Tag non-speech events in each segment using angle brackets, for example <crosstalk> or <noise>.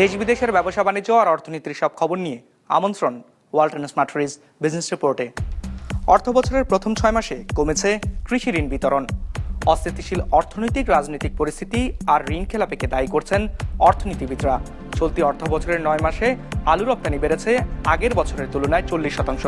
দেশ বিদেশের ব্যবসা বাণিজ্য আর অর্থনীতির সব খবর নিয়ে আমন্ত্রণ ওয়ালটন স্মার্ট ফ্রিজ বিজনেস রিপোর্টে অর্থ বছরের প্রথম ছয় মাসে কমেছে কৃষি ঋণ বিতরণ। অস্থিতিশীল অর্থনৈতিক, রাজনৈতিক পরিস্থিতি আর ঋণ খেলাপিকে দায়ী করছেন অর্থনীতিবিদরা। চলতি অর্থ বছরের নয় মাসে আলু রপ্তানি বেড়েছে আগের বছরের তুলনায় চল্লিশ শতাংশ।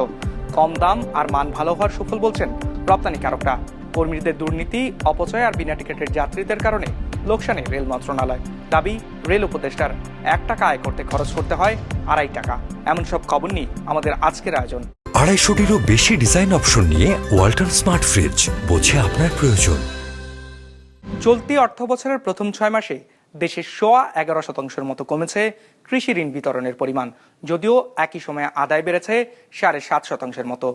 কম দাম আর মান ভালো হওয়ার সুফল বলছেন রপ্তানিকারকরা। কর্মীদের দুর্নীতি, অপচয় আর বিনা টিকিটের যাত্রীদের কারণে লোকসানে রেল মন্ত্রণালয়। দাবি রেল উপদেষ্টার এক টাকা আয় করতে খরচ করতে হয় আড়াই টাকা। এমন সব খবর নিয়ে আমাদের আজকের আয়োজন। আড়াইশোটিরও বেশি ডিজাইন অপশন নিয়ে ওয়ালটন স্মার্ট ফ্রিজ বোঝে আপনার প্রয়োজন। চলতি অর্থ বছরের প্রথম ছয় মাসে দেশের সোয়া এগারো শতাংশের মতো কমেছে কৃষি ঋণ বিতরণের পরিমাণ যদিও একই সময়ে আদায় বেড়েছে সাড়ে সাত শতাংশের মতো।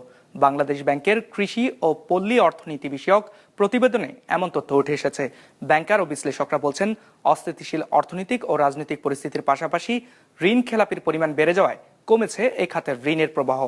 বাংলাদেশ ব্যাংকের কৃষি ও পল্লী অর্থনীতি বিষয়ক প্রতিবেদনে এমন তথ্য উঠে এসেছে। ব্যাংকার ও বিশ্লেষকরা বলছেন, অস্থিতিশীল অর্থনৈতিক ও রাজনৈতিক পরিস্থিতির পাশাপাশি ঋণ খেলাপির পরিমাণ বেড়ে যাওয়ায় কমেছে এই খাতের ঋণের প্রবাহ।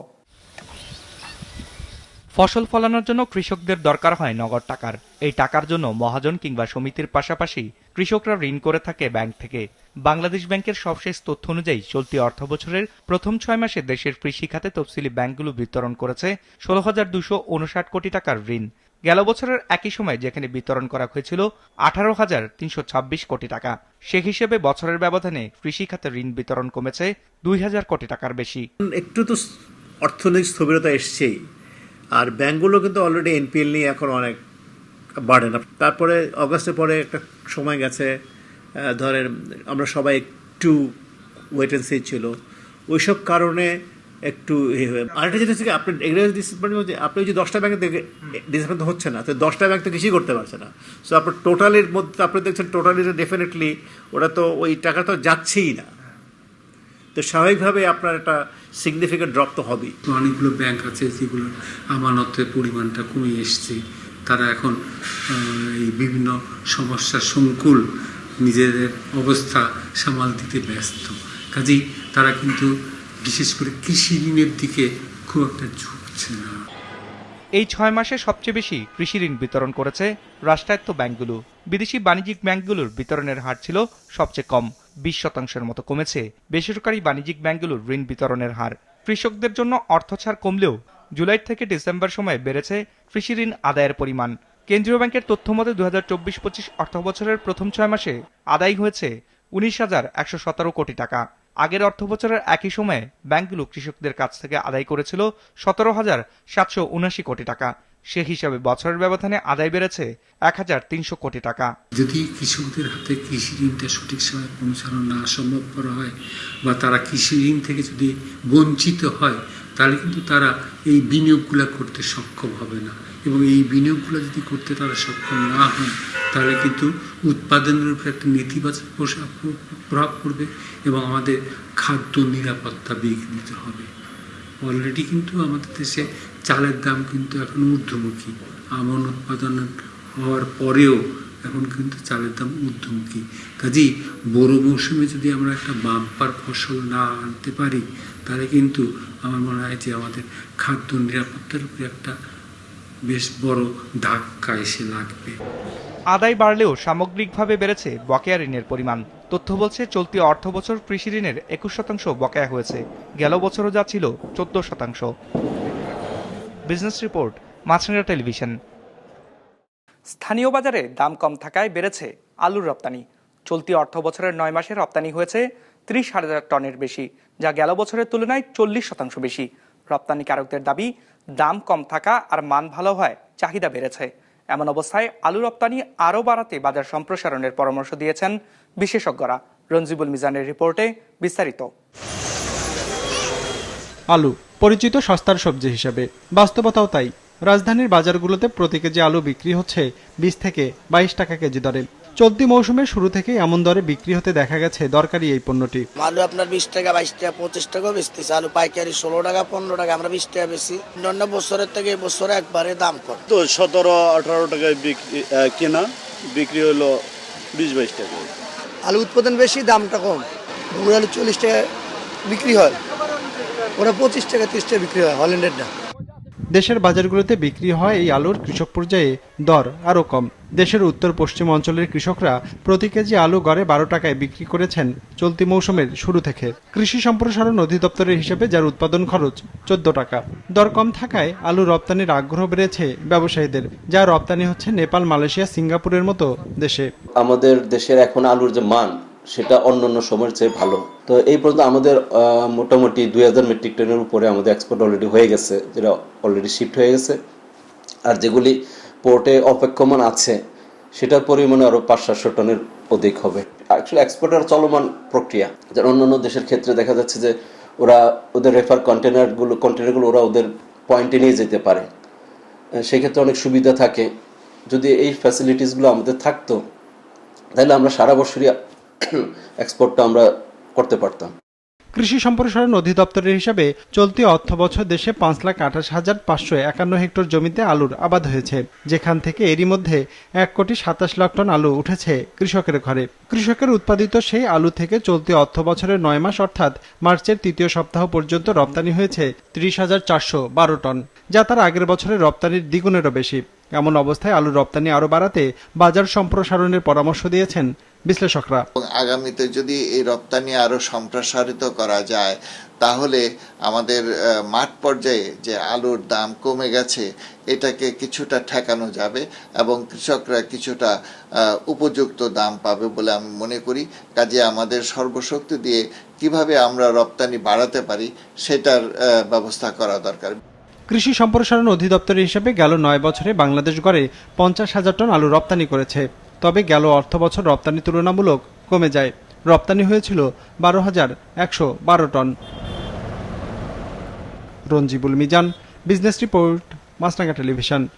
ফসল ফলানোর জন্য কৃষকদের দরকার হয় নগদ টাকার। এই টাকার জন্য মহাজন কিংবা সমিতির পাশাপাশি কৃষকরা ঋণ করে থাকে ব্যাংক থেকে। বাংলাদেশ ব্যাংকের সবশেষ তথ্য অনুযায়ী চলতি অর্থ বছরের প্রথম ছয় মাসে দেশের কৃষি খাতে তফসিলি ব্যাংকগুলো বিতরণ করেছে ষোলো হাজার দুশো উনষাট কোটি টাকার ঋণ। গেল বছরের একই সময় যেখানে বিতরণ করা হয়েছিল আঠারো হাজার তিনশো ছাব্বিশ কোটি টাকা, সে হিসেবে বছরের ব্যবধানে কৃষি খাতে ঋণ বিতরণ কমেছে দুই হাজার কোটি টাকার বেশি। একটু তো অর্থনৈতিক স্থবিরতা এসছেই, আর ব্যাংকগুলো কিন্তু অলরেডি এনপিএল নিয়ে এখন অনেক বাড়ে না। তারপরে অগাস্টের পরে একটা সময় গেছে ধরেন আমরা সবাই একটু ওয়েট অ্যান্ড সি ছিল। ওইসব কারণে একটু এ হয়ে আরেকটা জিনিস হচ্ছে কি, আপনি এগ্রিকালচার ডিসিপ্লিন যে আপনি যে দশটা ব্যাংকে ডিসিপ্লিন হচ্ছে না তো দশটা ব্যাংক তো কিছুই করতে পারছে না। সো আপনার টোটালের মধ্যে আপনি দেখছেন টোটালি ডেফিনেটলি ওটা তো ওই টাকা তো যাচ্ছেই না। তো স্বাভাবিকভাবে আপনার একটা সিগনিফিকেন্ট ড্রপ তো হবেই। তো অনেকগুলো ব্যাংক আছে যেগুলো আমানতের পরিমাণটা কমে এসছে। তারা এখন এই বিভিন্ন সমস্যার সংকুল নিজেদের অবস্থা সামাল দিতে ব্যস্ত। কাজেই তারা কিন্তু বিশেষ করে কৃষি ঋণের দিকে খুব একটা ঝুঁকছে না। এই ছয় মাসে সবচেয়ে বেশি কৃষি ঋণ বিতরণ করেছে রাষ্ট্রায়ত্ত ব্যাংকগুলো। বিদেশি বাণিজ্যিক ব্যাংকগুলোর বিতরণের হার ছিল সবচেয়ে কম, বিশ শতাংশের মতো কমেছে। বেসরকারি বাণিজ্যিক ব্যাংকগুলোর ঋণ বিতরণের হার। কৃষকদের জন্য অর্থ ছাড় কমলেও জুলাই থেকে ডিসেম্বর সময়ে বেড়েছে কৃষি ঋণ আদায়ের পরিমাণ। কেন্দ্রীয় ব্যাংকের তথ্য মতে দু হাজার চব্বিশ পঁচিশ অর্থ বছরের প্রথম ছয় মাসে আদায় হয়েছে উনিশ হাজার একশো সতেরো কোটি টাকা। আগের অর্থ বছরের একই সময়ে ব্যাংকগুলো কৃষকদের কাছ থেকে আদায় করেছিল সতেরো হাজার সাতশো উনাশি কোটি টাকা। সে হিসাবে বছরের ব্যবধানে আদায় বেড়েছে এক হাজার তিনশো কোটি টাকা। যদি কৃষকদের হাতে কৃষি ঋণটা সঠিক সময়ে পৌঁছানো না সম্ভবপর হয় বা তারা কৃষি ঋণ থেকে যদি বঞ্চিত হয়, তাহলে কিন্তু তারা এই বিনিয়োগগুলো করতে সক্ষম হবে না। এবং এই বিনিয়োগগুলো যদি করতে তারা সক্ষম না হয় তাহলে কিন্তু উৎপাদনের উপর একটা নেতিবাচক প্রভাব পড়বে এবং আমাদের খাদ্য নিরাপত্তা বিঘ্নিত হবে। অলরেডি কিন্তু আমাদের দেশে চালের দাম কিন্তু এখন ঊর্ধ্বমুখী। আমন উৎপাদন হওয়ার পরেও এখন কিন্তু চালের দাম ঊর্ধ্বমুখী। কাজেই বড় মৌসুমে যদি আমরা একটা বাম্পার ফসল না আনতে পারি, তাহলে কিন্তু আমার মনে হয় যে আমাদের খাদ্য নিরাপত্তার উপরে একটা বেশ বড় ধাক্কা এসে লাগবে। আদায় বাড়লেও সামগ্রিকভাবে বেড়েছে বকেয়া ঋণের পরিমাণ। তথ্য বলছে চলতি অর্থ বছর কৃষি ঋণের একুশ শতাংশ বকেয়া হয়েছে। গেল বছরও যা ছিল চোদ্দ শতাংশ। Business report Maasranga television. স্থানীয় বাজারে দাম কম থাকায় বেড়েছে আলুর রপ্তানি। চলতি অর্থ বছরের নয় মাসে রপ্তানি হয়েছে ত্রিশ হাজার টনের বেশি যা গেল বছরের তুলনায় চল্লিশ শতাংশ বেশি। রপ্তানিকারকদের দাবি, দাম কম থাকা আর মান ভালো হয়, চাহিদা বেড়েছে। এমন অবস্থায় আলু রপ্তানি আরও বাড়াতে বাজার সম্প্রসারণের পরামর্শ দিয়েছেন বিশেষজ্ঞরা। রঞ্জিবুল মিজানের রিপোর্টে বিস্তারিত। আলু, পরিচিত সস্তার সবজি হিসেবে। বাস্তবতাও তাই। রাজধানীর বাজারগুলোতে প্রতি কেজি আলু বিক্রি হচ্ছে বিশ থেকে বাইশ টাকা কেজি দরে। চলতি মৌসুমের শুরু থেকেই এমন দরে বিক্রি হতে দেখা গেছে দরকারি এই পণ্যটি। আলু আপনার বিশ টাকা বাইশ টাকা পঁচিশ টাকাও বেচতেছে। আলু পাইকারি ষোলো টাকা পনেরো টাকা আমরা বিশ টাকা বেশি অন্য বছরের থেকে এই বছরে একবারে দাম কম। তো সতেরো আঠারো টাকায় বিক্রি কেনা বিক্রি হলো বিশ বাইশ টাকা। আলু উৎপাদন বেশি দামটা কম। আলু চল্লিশ টাকা বিক্রি হয়। ওরা পঁচিশ টাকা তিরিশ টাকা বিক্রি হয় হল্যান্ডের না দেশের বাজারগুলোতে বিক্রি হয় এই আলুর কৃষক পর্যায়ে দর আরও কম। দেশের উত্তর পশ্চিম অঞ্চলের কৃষকরা প্রতি কেজি আলু গড়ে বারো টাকায় বিক্রি করেছেন চলতি মৌসুমের শুরু থেকে। কৃষি সম্প্রসারণ অধিদপ্তরের হিসেবে যার উৎপাদন খরচ চোদ্দ টাকা। দর কম থাকায় আলু রপ্তানির আগ্রহ বেড়েছে ব্যবসায়ীদের, যা রপ্তানি হচ্ছে নেপাল, মালয়েশিয়া, সিঙ্গাপুরের মতো দেশে। আমাদের দেশের এখন আলুর যে মান, সেটা অন্যান্য সময়ের চেয়ে ভালো। তো এই পর্যন্ত আমাদের মোটামুটি দুই হাজার মেট্রিক টনের উপরে আমাদের এক্সপোর্ট অলরেডি হয়ে গেছে, যেটা অলরেডি শিফট হয়ে গেছে। আর যেগুলি পোর্টে অপেক্ষমান আছে, সেটার পরিমাণে আরও পাঁচ সাতশো টনের অধিক হবে। অ্যাকচুয়ালি এক্সপোর্টের চলমান প্রক্রিয়া যার অন্যান্য দেশের ক্ষেত্রে দেখা যাচ্ছে যে ওরা ওদের রেফার কন্টেনারগুলো কন্টেনারগুলো ওরা ওদের পয়েন্টে নিয়ে যেতে পারে। সেক্ষেত্রে অনেক সুবিধা থাকে। যদি এই ফ্যাসিলিটিসগুলো আমাদের থাকতো, তাহলে আমরা সারা বছরই <coughs> এক্সপোর্টটা আমরা করতে পারতাম। কৃষি সম্প্রসারণ অধিদপ্তরের হিসাবে চলতি অর্থ বছর দেশে পাঁচ লাখ আঠাশ হাজার পাঁচশো একান্ন হেক্টর জমিতে আলুর আবাদ হয়েছে, যেখান থেকে এরই মধ্যে এক কোটি সাতাশ লাখ টন আলু উঠেছে কৃষকের ঘরে। কৃষকের উৎপাদিত সেই আলু থেকে চলতি অর্থ বছরের নয় মাস অর্থাৎ মার্চের তৃতীয় সপ্তাহ পর্যন্ত রপ্তানি হয়েছে ত্রিশ হাজার চারশো বারো টন, যা তার আগের বছরের রপ্তানির দ্বিগুণেরও বেশি। এমন অবস্থায় আলু রপ্তানি আরও বাড়াতে বাজার সম্প্রসারণের পরামর্শ দিয়েছেন বিশ্লেষকরা। আগামীতে যদি এই রপ্তানি আরও সম্প্রসারিত করা যায় তাহলে আমাদের মাঠ পর্যায়ে যে আলুর দাম কমে গেছে এটাকে কিছুটা ঠেকানো যাবে এবং কৃষকরা কিছুটা উপযুক্ত দাম পাবে বলে আমি মনে করি। কাজে আমাদের সর্বশক্তি দিয়ে কীভাবে আমরা রপ্তানি বাড়াতে পারি সেটার ব্যবস্থা করা দরকার। কৃষি সম্প্রসারণ অধিদপ্তরের হিসেবে গেল নয় বছরে বাংলাদেশ গড়ে পঞ্চাশ হাজার টন আলু রপ্তানি করেছে। তবে গেল অর্থ বছর রপ্তানি তুলনামূলক কমে যায়। রপ্তানি হয়েছিল বারো হাজার একশো বারো ton. Ranjibul Mizan, business report Maasranga television.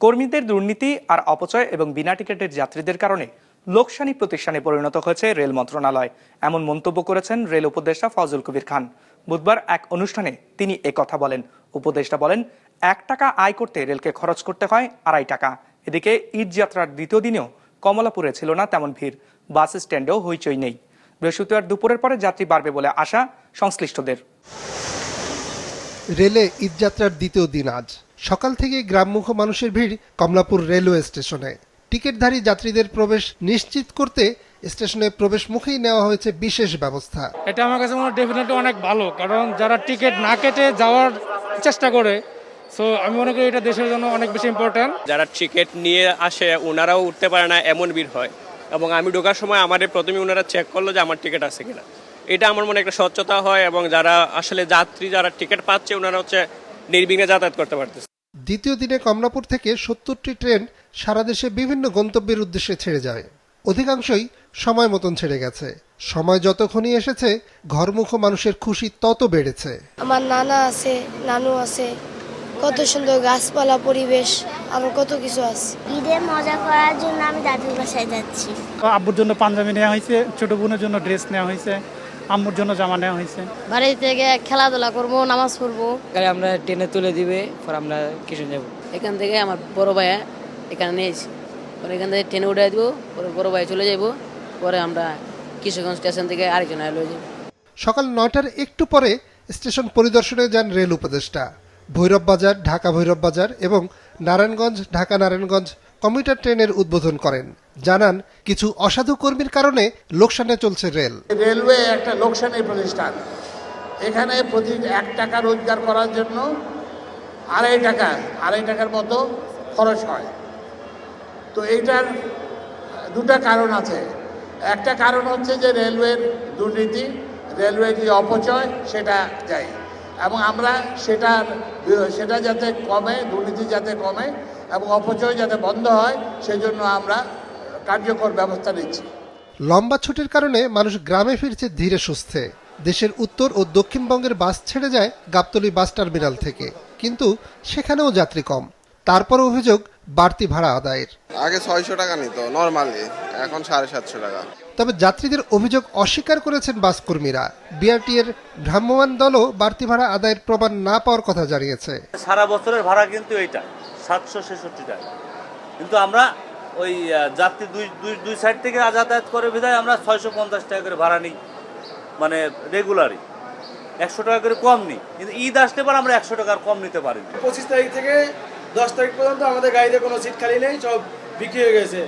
কর্মীদের দুর্নীতি আর অপচয় এবং বিনা টিকিটের যাত্রীদের কারণে লোকসানি প্রতিষ্ঠানে পরিণত হয়েছে রেল মন্ত্রণালয়। এমন মন্তব্য করেছেন রেল উপদেষ্টা ফজল কবির খান। বুধবার এক অনুষ্ঠানে তিনি কথা বলেন। উপদেষ্টা বলেন, এক টাকা আয় করতে রেলকে খরচ করতে হয় আড়াই টাকা। এদিকে ঈদ যাত্রার দ্বিতীয় দিনেও কমলাপুরে ছিল না তেমন ভিড়। বাস স্ট্যান্ডেও হইচই নেই। বৃহস্পতিবার দুপুরের পরে যাত্রী বাড়বে বলে আশা সংশ্লিষ্টদের। রেলে ঈদযাত্রার দ্বিতীয় দিন আজ। সকাল থেকে গ্রামমুখ মানুষের ভিড় কমলাপুর রেলওয়ে স্টেশনে। টিকিটধারী যাত্রীদের প্রবেশ নিশ্চিত করতে স্টেশনে প্রবেশ মুখেই নেওয়া হয়েছে বিশেষ ব্যবস্থা। এটা আমার কাছে মনে হয় ডেফিনেটলি অনেক ভালো কারণ যারা টিকিট না কেটে যাওয়ার চেষ্টা করে সো আমি মনে করি এটা দেশের জন্য অনেক বেশি ইম্পর্ট্যান্ট যারা টিকিট নিয়ে আসে ওনারাও উঠতে পারে না এমন ভিড় হয়। এবং আমি ঢোকার সময় আমাদের প্রথমে ওনারা চেক করল যে আমার টিকিট আছে কিনা। এটা আমার মনে একটা স্বচ্ছতা হয় এবং যারা আসলে যাত্রী যারা টিকিট পাচ্ছে ওনারা হচ্ছে নির্বিঘ্নে যাতায়াত করতে পারতেছে। দ্বিতীয় দিনে কমলাপুর থেকে সত্তরটি ট্রেন সারা দেশে বিভিন্ন গন্তব্যের উদ্দেশ্যে ছেড়ে যায়। অধিকাংশই সময় মতন ছেড়ে গেছে। সময় যতক্ষণই এসেছে ঘরমুখ মানুষের খুশি তত বেড়েছে। আমার নানা আছে নানু আছে কত সুন্দর গাছপালা পরিবেশ আমার কত কিছু আছে। ঈদে মজা করার জন্য আমি দাদুর বাসায় যাচ্ছি। আব্বুর জন্য পাঞ্জাবি নেওয়া হয়েছে ছোট বোনের জন্য ড্রেস নেওয়া হয়েছে আম্মুর জন্য জামা নেওয়া হয়েছে। বাড়ি থেকে খেলাধুলা করব নামাজ পড়ব। গাড়ি আমরা ট্রেনে তুলে দিবে পর আমরা কিছু যাব। এখান থেকে আমার বড় ভাইয়া এখানে নিয়েছি পরে এখান থেকে ট্রেনে উঠে দিব পরে বড় ভাই চলে যাব পরে আমরা কিশোরগঞ্জ স্টেশন থেকে আরেকজন আলো যাব সকাল নয়টার একটু পরে স্টেশন পরিদর্শনে যান রেল উপদেষ্টা। ভৈরব বাজার ঢাকা ভৈরব বাজার এবং নারায়ণগঞ্জ, ঢাকা নারায়ণগঞ্জ কমিউটার ট্রেনের উদ্বোধন করেন। জানান, কিছু অসাধু কর্মীর কারণে লোকসানে চলছে রেল। রেলওয়ে একটা লোকসানের প্রতিষ্ঠান। এখানে প্রতি এক টাকা রোজগার করার জন্য আড়াই টাকা, আড়াই টাকার মতো খরচ হয়। তো এইটার দুটা কারণ আছে। একটা কারণ হচ্ছে যে রেলওয়ের দুর্নীতি, রেলওয়ের যে অপচয়, সেটা যায়। এবং আমরা সেটার সেটা যাতে কমে দুর্নীতি যাতে কমে এবং অপচয় যাতে বন্ধ হয় সেজন্য আমরা কার্যকর ব্যবস্থা নিচ্ছি। লম্বা ছুটির কারণে মানুষ গ্রামে ফিরছে ধীরে সুস্থে। দেশের উত্তর ও দক্ষিণবঙ্গের বাস ছেড়ে যায় গাবতলী বাস টার্মিনাল থেকে। কিন্তু সেখানেও যাত্রী কম। তারপর অভিযোগ বাড়তি ভাড়া আদায়ের। আগে ছয়শো টাকা নিত নর্মালি। এখন সাড়ে সাতশো টাকা। তবে যাত্রীদের অভিযোগ অস্বীকার করেছেন বাস কর্মীরা বিআরটি এর ভ্রাম্যমাণ দলও বাড়তি ভাড়া আদায়ের প্রমাণ না পাওয়ার কথা জানিয়েছে। সারা বছরের ভাড়া কিন্তু এইটা সাতশো ছেষট্টি টাকা। কিন্তু আমরা ওই যাত্রী দুই দুই দুই সাইড থেকে যাতায়াত করে বিধায় আমরা ছয়শো পঞ্চাশ টাকা করে ভাড়া নিই মানে রেগুলারই একশো টাকা করে কম নিই কিন্তু ঈদ আসতে পর আমরা একশো টাকা আর কম নিতে পারি পঁচিশ তারিখ থেকে দশ তারিখ পর্যন্ত আমাদের গাড়িতে কোনো সিট খালি নেই সব বিক্রি হয়ে গেছে।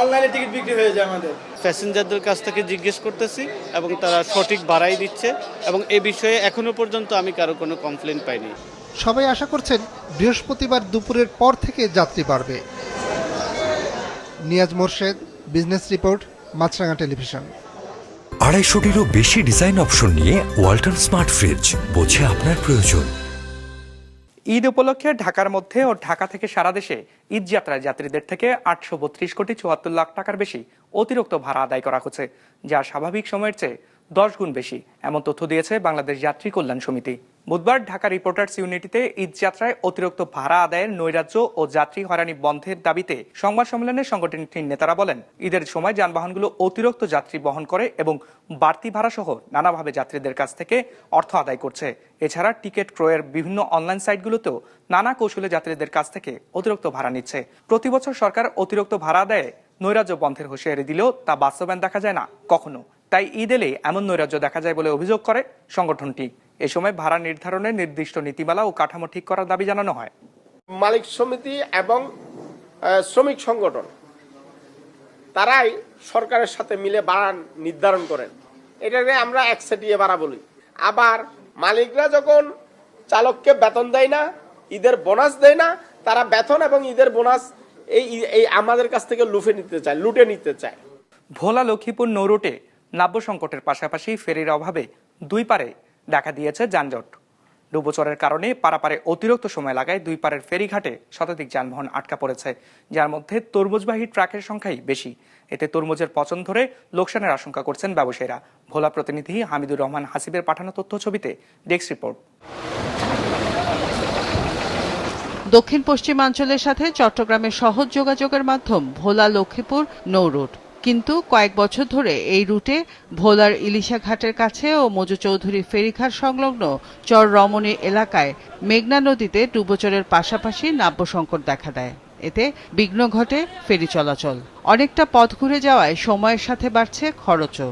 অনলাইনে টিকিট বিক্রি হয়ে যায় আমাদের। প্যাসেঞ্জারদের কাছ থেকে জিজ্ঞেস করতেছি এবং তারা সঠিক ভাড়াই দিচ্ছে এবং এ বিষয়ে এখনও পর্যন্ত আমি কারও কোনো কমপ্লেন পাইনি। সবাই আশা করছেন বৃহস্পতিবার দুপুরের পর থেকে যাত্রী বাড়বে। Niaz Morshed business report Maasranga television. আড়াইশোটিরও বেশি ডিজাইন অপশন নিয়ে ওয়াল্টন স্মার্ট ফ্রিজ বোঝে আপনার প্রয়োজন। ঈদ উপলক্ষে ঢাকার মধ্যে ও ঢাকা থেকে সারা দেশে ঈদ যাত্রায় যাত্রীদের থেকে আটশো বত্রিশ কোটি চুয়াত্তর লাখ টাকার বেশি অতিরিক্ত ভাড়া আদায় করা হচ্ছে, যা স্বাভাবিক সময়ের চেয়ে দশ গুণ বেশি, এমন তথ্য দিয়েছে বাংলাদেশ যাত্রী কল্যাণ সমিতি। বুধবার ঢাকা রিপোর্টার্স ইউনিটিতে ঈদ যাত্রায় অতিরিক্ত ভাড়া আদায়ের নৈরাজ্য ও যাত্রী হয়রানি বন্ধের দাবিতে সংবাদ সম্মেলনে সংগঠনটির নেতারা বলেন, ঈদের সময় যানবাহনগুলো অতিরিক্ত যাত্রী বহন করে এবং বাড়তি ভাড়া সহ নানাভাবে যাত্রীদের কাছ থেকে অর্থ আদায় করছে। এছাড়া টিকিট ক্রয়ের বিভিন্ন অনলাইন সাইটগুলোতেও নানা কৌশলে যাত্রীদের কাছ থেকে অতিরিক্ত ভাড়া নিচ্ছে। প্রতি বছর সরকার অতিরিক্ত ভাড়া আদায়ে নৈরাজ্য বন্ধের হুঁশিয়ারি দিলেও তা বাস্তবায়ন দেখা যায় না কখনো। তাই ঈদ এলে এমন নৈরাজ্য দেখা যায় বলে অভিযোগ করে সংগঠনটি। এ সময় ভাড়া নির্ধারণের নির্দিষ্ট নীতিমালা ও কাঠামো ঠিক করার দাবি জানানো হয়। মালিক সমিতি এবং শ্রমিক সংগঠন তারাই সরকারের সাথে মিলে ভাড়া নির্ধারণ করেন। এটাকে আমরা একচেটিয়ে ভাড়া বলি। আবার মালিকরা যখন চালককে বেতন দেয় না ঈদের বোনাস দেয় না তারা বেতন এবং ঈদের বোনাস এই এই আমাদের কাছ থেকে লুফে নিতে চায় লুটে নিতে চায়। ভোলা লক্ষ্মীপুর নৌরুটে নাব্য সংকটের পাশাপাশি ফেরির অভাবে দুই পারে দেখা দিয়েছে যানজট। ডুবোচরের কারণে পারাপারে অতিরিক্ত সময় লাগায় দুই পারের ফেরিঘাটে শতাধিক যানবাহন আটকা পড়েছে, যার মধ্যে তরমুজবাহী ট্রাকের সংখ্যাই বেশি। এতে তরমুজের পচন ধরে লোকসানের আশঙ্কা করছেন ব্যবসায়ীরা। ভোলা প্রতিনিধি হামিদুর রহমান হাসিবের পাঠানো তথ্য ছবিতে ডেস্ক রিপোর্ট। দক্ষিণ পশ্চিমাঞ্চলের সাথে চট্টগ্রামের সহজ যোগাযোগের মাধ্যম ভোলা লক্ষ্মীপুর নৌ রুট। কিন্তু কয়েক বছর ধরে এই রুটে ভোলার ইলিশা ঘাটের কাছে ও মজু চৌধুরী ফেরিঘাট সংলগ্ন চর রমণী এলাকায় মেঘনা নদীতে ডুবোচরের পাশাপাশি নাব্য সংকট দেখা দেয়। এতে বিঘ্ন ঘটে ফেরি চলাচল। অনেকটা পথ ঘুরে যাওয়ায় সময়ের সাথে বাড়ছে খরচও।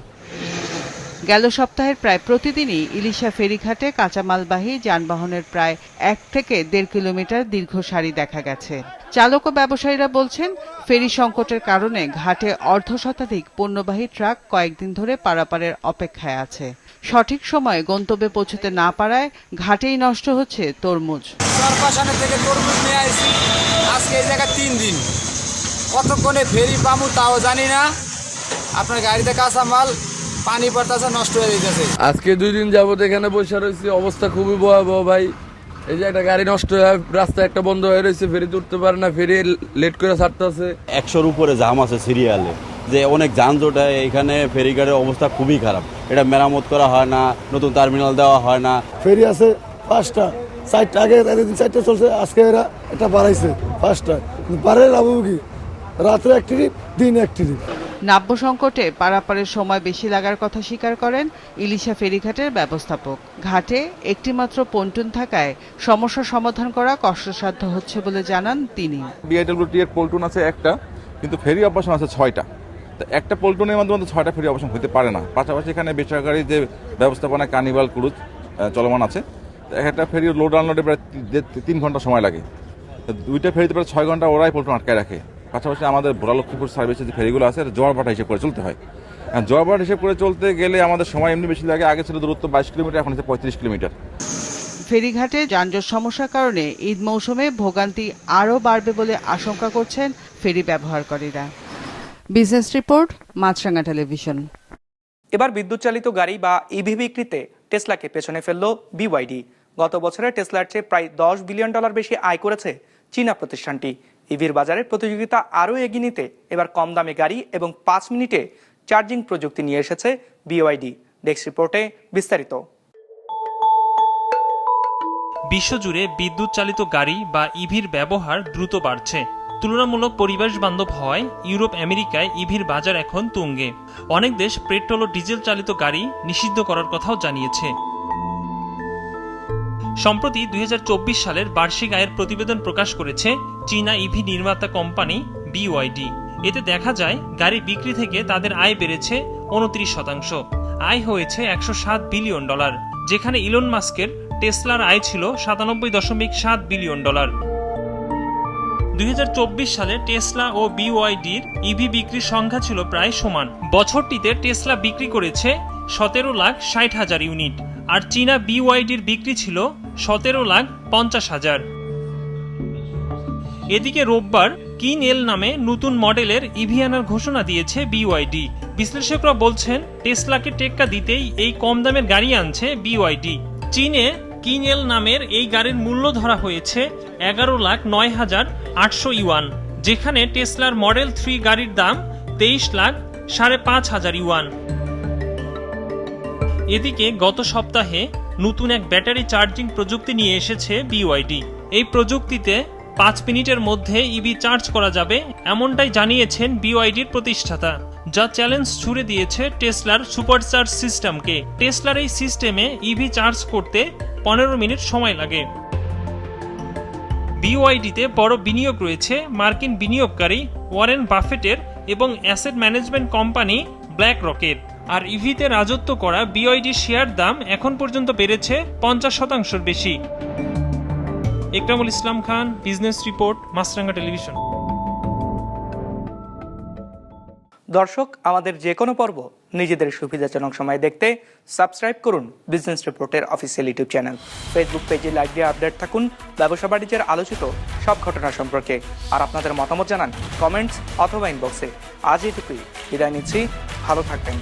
গেল সপ্তাহের প্রায় প্রতিদিনই ইলিশা ফেরিঘাটে কাঁচামালবাহী যানবাহনের প্রায় এক থেকে দেড় কিলোমিটার দীর্ঘ সারি দেখা গেছে। চালক ও ব্যবসায়ীরা বলছেন, ফেরি সংকটের কারণে ঘাটে অর্ধ শতাধিক পণ্যবাহী ট্রাক কয়েকদিন ধরে পারাপারের অপেক্ষায় আছে। সঠিক সময়ে গন্তব্যে পৌঁছতে না পারায় ঘাটেই নষ্ট হচ্ছে তরমুজ। থেকে তরমুজ নিয়ে আসি আজকে এই জায়গায় তিন দিন। কতক্ষণে ফেরি পামু তাও জানি না। আপনার গাড়িতে কাঁচা মাল পানি পড়তেছে নষ্ট হয়ে যেতেছে আজকে দুই দিন যাবত এখানে বসে রয়েছি অবস্থা খুবই ভয়াবহ ভাই। এই যে একটা গাড়ি নষ্ট হয়ে রাস্তা একটা বন্ধ হয়ে রয়েছে ফেরি উঠতে পারে না ফেরি লেট করে ছাড়তেছে। একশোর উপরে জাম আছে সিরিয়ালে যে অনেক যানজট হয় এখানে ফেরিঘাটের অবস্থা খুবই খারাপ। এটা মেরামত করা হয় না নতুন টার্মিনাল দেওয়া হয় না। ফেরি আছে পাঁচটা চারটা আগে এতদিন চারটা চলছে আজকে এরা এটা বাড়াইছে পাঁচটা। কিন্তু বাড়াই লাভ কি? রাত্রে এক ট্রিপ দিন এক ট্রিপ নাব্য সংকটে পারাপারের সময় বেশি লাগার কথা স্বীকার করেন ইলিশা ফেরিঘাটের ব্যবস্থাপক। ঘাটে একটিমাত্র পন্টুন থাকায় সমস্যা সমাধান করা কষ্টসাধ্য হচ্ছে বলে জানান তিনি। বিআইডব্লিউটি এর আছে একটা, কিন্তু ফেরি অপারেশন আছে ছয়টা। একটা পল্টনের মাধ্যমে ছয়টা ফেরি অপারেশন হতে পারে না। পাশাপাশি এখানে বেসরকারি যে ব্যবস্থাপনা কার্নিভাল ক্রুজ চলমান আছে একটা ফেরি লোড আনলোডে প্রায় তিন ঘণ্টা সময় লাগে। দুইটা ফেরিতে প্রায় ছয় ঘণ্টা ওরাই পল্টন আটকায় রাখে। পাশাপাশি আমাদের ভোলা লক্ষ্মীপুর সার্ভিসের যে ফেরিগুলো আছে জোয়ার ভাটা হিসেব করে চলতে হয়। আর জোয়ার ভাটা হিসেব করে চলতে গেলে আমাদের সময় এমনি বেশি লাগে। আগে ছিল দূরত্ব বাইশ কিলোমিটার এখন হচ্ছে পঁয়ত্রিশ কিলোমিটার। ফেরিঘাটে যানজট সমস্যার কারণে ঈদ মৌসুমে ভোগান্তি আরও বাড়বে বলে আশঙ্কা করছেন ফেরি ব্যবহারকারীরা। Business report Maasranga television. এবার বিদ্যুৎ চালিত গাড়ি বা ইভি বিক্রিতে টেসলাকে পেছনে ফেলল বিওয়াইডি গত বছরে টেসলার চেয়ে প্রায় দশ বিলিয়ন ডলার বেশি আয় করেছে চীনা প্রতিষ্ঠানটি। ইভির বাজারে প্রতিযোগিতা আরও এগিয়ে নিতে এবার কম দামে গাড়ি এবং পাঁচ মিনিটে চার্জিং প্রযুক্তি নিয়ে এসেছে বিওয়াইডি। ডেস্ক রিপোর্টে বিস্তারিত। বিশ্বজুড়ে বিদ্যুৎ চালিত গাড়ি বা ইভির ব্যবহার দ্রুত বাড়ছে। তুলনামূলক পরিবেশ বান্ধব হয় ইউরোপ, আমেরিকায় ইভির বাজার এখন তুঙ্গে। অনেক দেশ পেট্রোল ও ডিজেল চালিত গাড়ি নিষিদ্ধ করার কথাও জানিয়েছে। সম্প্রতি দুই হাজার চব্বিশ সালের বার্ষিক আয়ের প্রতিবেদন প্রকাশ করেছে চীনা ইভি নির্মাতা কোম্পানি বিওয়াইডি এতে দেখা যায়, গাড়ি বিক্রি থেকে তাদের আয় বেড়েছে উনত্রিশ শতাংশ। আয় হয়েছে একশো সাত বিলিয়ন ডলার, যেখানে ইলন মাস্কের টেসলার আয় ছিল সাতানব্বই দশমিক সাত বিলিয়ন ডলার। দুই হাজার চব্বিশ সালে টেসলা ও বিওয়াইডির ইভি বিক্রির সংখ্যা ছিল প্রায় সমান। বছরটিতে টেসলা বিক্রি করেছে সতেরো লাখ ষাট হাজার ইউনিট, আর চীনা বিওয়াইডির বিক্রি ছিল সতেরো লাখ পঞ্চাশ হাজার। এদিকে রোববার কিন এল নামে নতুন মডেলের ইভি আনার ঘোষণা দিয়েছে বিওয়াইডি বিশ্লেষকরা বলছেন, টেসলাকে টেক্কা দিতেই এই কম দামের গাড়ি আনছে বিওয়াইডি চীনে কিন এল নামের এই গাড়ির মূল্য ধরা হয়েছে এগারো লাখ নয় হাজার আটশো ইউয়ান, যেখানে টেসলার মডেল থ্রি গাড়ির দাম তেইশ লাখ সাড়ে পাঁচ হাজার ইউয়ান। এদিকে গত সপ্তাহে নতুন এক ব্যাটারি চার্জিং প্রযুক্তি নিয়ে এসেছে বিওয়াইডি এই প্রযুক্তিতে পাঁচ মিনিটের মধ্যে ইভি চার্জ করা যাবে, এমনটাই জানিয়েছেন বিওয়াইডির প্রতিষ্ঠাতা, যা চ্যালেঞ্জ ছুড়ে দিয়েছে টেসলার সুপারচার্জ সিস্টেমকে। টেসলার এই সিস্টেমে ইভি চার্জ করতে পনেরো মিনিট সময় লাগে। বিওয়াইডিতে বড় বিনিয়োগ রয়েছে মার্কিন বিনিয়োগকারী ওয়ারেন বাফেটের এবং অ্যাসেট ম্যানেজমেন্ট কোম্পানি ব্ল্যাক রকের আর ইভিতে রাজত্ব করা বিওয়াইডি শেয়ার দাম এখন পর্যন্ত বেড়েছে পঞ্চাশ শতাংশের বেশি। Ekramul Islam Khan, business report, Maasranga television. দর্শক, আমাদের যে কোনো পর্ব নিজেদের সুবিধাজনক সময় দেখতে সাবস্ক্রাইব করুন বিজনেস রিপোর্টের অফিসিয়াল ইউটিউব চ্যানেল। ফেসবুক পেজে লাইক দিয়ে আপডেট থাকুন ব্যবসা বাণিজ্যের আলোচিত সব ঘটনা সম্পর্কে। আর আপনাদের মতামত জানান কমেন্টস অথবা ইনবক্সে আজ এটুকুই। বিদায় নিচ্ছি। ভালো থাকবেন।